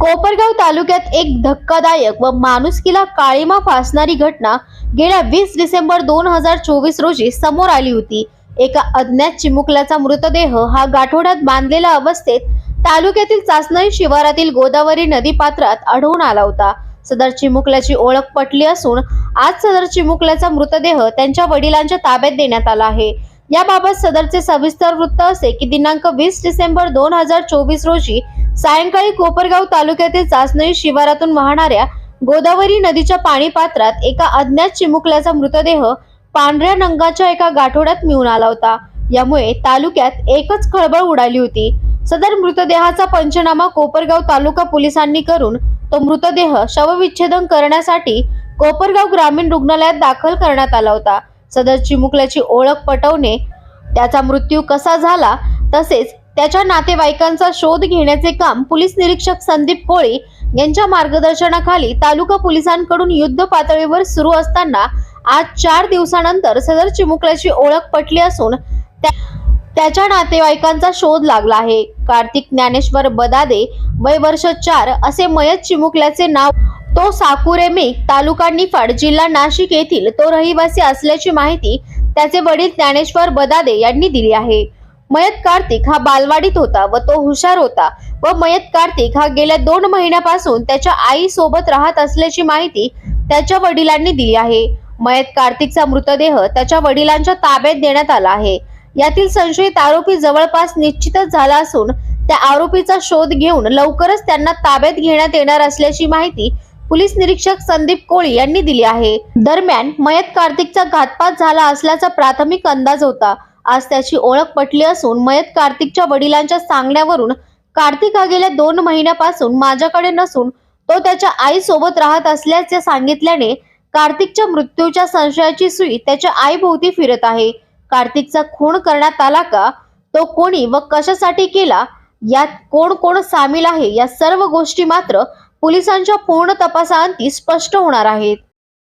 कोपरगाव तालुक्यात एक धक्कादायक व माणुसकीला काळीमा फासणारी घटना गेल्या वीस डिसेंबर दोन हजार चोवीस रोजी समोर आली होती. एका अज्ञात चिमुकल्याचा मृतदेह हा गाठोड्यात बांधलेल्या अवस्थेत तालुक्यातील चाचणई शिवारातील गोदावरी नदी पात्रात आढळून आला होता. सदर चिमुकल्याची ओळख पटली असून आज सदर चिमुकल्याचा मृतदेह त्यांच्या वडिलांच्या ताब्यात देण्यात आला आहे. याबाबत सदरचे सविस्तर वृत्त असे की दिनांक वीस डिसेंबर दोन हजार चोवीस रोजी सायंकाळी कोपरगाव तालुक्यातील चाचणी शिवारातून वाहणाऱ्या गोदावरी नदीच्या पाणी पात्रात एका अज्ञात चिमुकल्याचा मृतदेह पांढऱ्या रंगाच्या एका गाठोड्यात मिळून आला होता. यामुळे तालुक्यात एकच खळबळ उडाली होती. सदर मृतदेहाचा पंचनामा कोपरगाव तालुका पोलिसांनी करून तो मृतदेह शवविच्छेदन करण्यासाठी कोपरगाव ग्रामीण रुग्णालयात दाखल करण्यात आला होता. सदर चिमुकल्याची ओळख पटवणे त्याचा मृत्यू कसा झाला तसेच त्याच्या नातेवाईकांचा शोध घेण्याचे काम पोलीस निरीक्षक संदीप कोळी यांच्या मार्गदर्शनाखाली तालुका पोलिसांकडून युद्ध पातळीवर सुरू असताना आज चार दिवसानंतर सदर चिमुकल्याची ओळख पटली असून त्या- त्याच्या नातेवाईकांचा शोध लागला आहे. कार्तिक ज्ञानेश्वर बदादे वय वर्ष चार असे मयत चिमुकल्याचे नाव तो साकुरेमे तालुका निफाड जिल्हा नाशिक येथील तो रहिवासी असल्याची माहिती त्याचे वडील ज्ञानेश्वर बदादे यांनी दिली आहे. मयत कार्तिक हा बालवाडीत होता व तो हुशार होता. व मयत कार्तिक हा गेल्या दोन महिन्यापासून त्याच्या आई सोबत राहत असल्याची माहिती त्याच्या वडिलांनी दिली आहे. मयत कार्तिकचा मृतदेह त्याच्या वडिलांच्या ताब्यात देण्यात आला आहे. यातील संशयित आरोपी जवळपास निश्चितच झाला असून त्या आरोपीचा शोध घेऊन लवकरच त्यांना ताब्यात घेण्यात येणार असल्याची माहिती पोलीस निरीक्षक संदीप कोळी यांनी दिली आहे. दरम्यान मयत कार्तिकचा घातपात झाला असल्याचा प्राथमिक अंदाज होता. आज त्याची ओळख पटली असून मयत कार्तिकच्या वडिलांच्या सांगण्यावरून कार्तिक हा गेल्या दोन महिन्यापासून माझ्याकडे नसून तो त्याच्या आईसोबत राहत असल्याचे सांगितल्याने कार्तिकच्या मृत्यूच्या संशयाची सुई त्याच्या आईभोवती फिरत आहे. कार्तिकचा खून करण्यात आला का? तो कोणी व कशासाठी केला? यात कोण कोण सामील आहे? या सर्व गोष्टी मात्र पोलिसांच्या पूर्ण तपासाअंती स्पष्ट होणार आहेत.